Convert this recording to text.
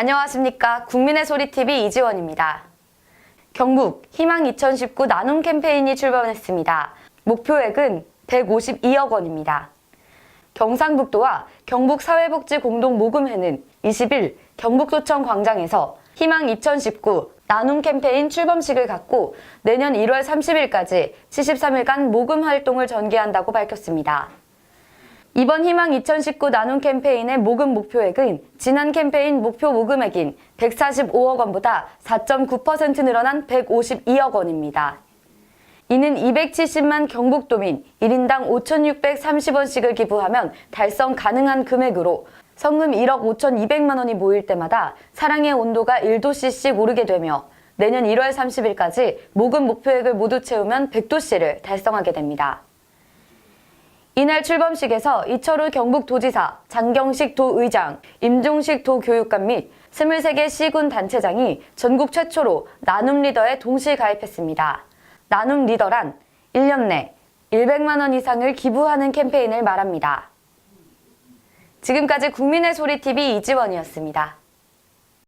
안녕하십니까. 국민의 소리TV 이지원입니다. 경북 희망 2019 나눔 캠페인이 출범했습니다. 목표액은 152억 원입니다. 경상북도와 경북사회복지공동모금회는 20일 경북도청 광장에서 희망 2019 나눔 캠페인 출범식을 갖고 내년 1월 30일까지 73일간 모금 활동을 전개한다고 밝혔습니다. 이번 희망 2019 나눔 캠페인의 모금 목표액은 지난 캠페인 목표 모금액인 145억 원보다 4.9% 늘어난 152억 원입니다. 이는 270만 경북도민 1인당 5,630원씩을 기부하면 달성 가능한 금액으로 성금 1억 5,200만 원이 모일 때마다 사랑의 온도가 1도씨씩 오르게 되며 내년 1월 30일까지 모금 목표액을 모두 채우면 100도씨를 달성하게 됩니다. 이날 출범식에서 이철우 경북도지사, 장경식 도의장, 임종식 도교육감 및 23개 시군 단체장이 전국 최초로 나눔 리더에 동시 가입했습니다. 나눔 리더란 1년 내 100만 원 이상을 기부하는 캠페인을 말합니다. 지금까지 국민의 소리 TV 이지원이었습니다.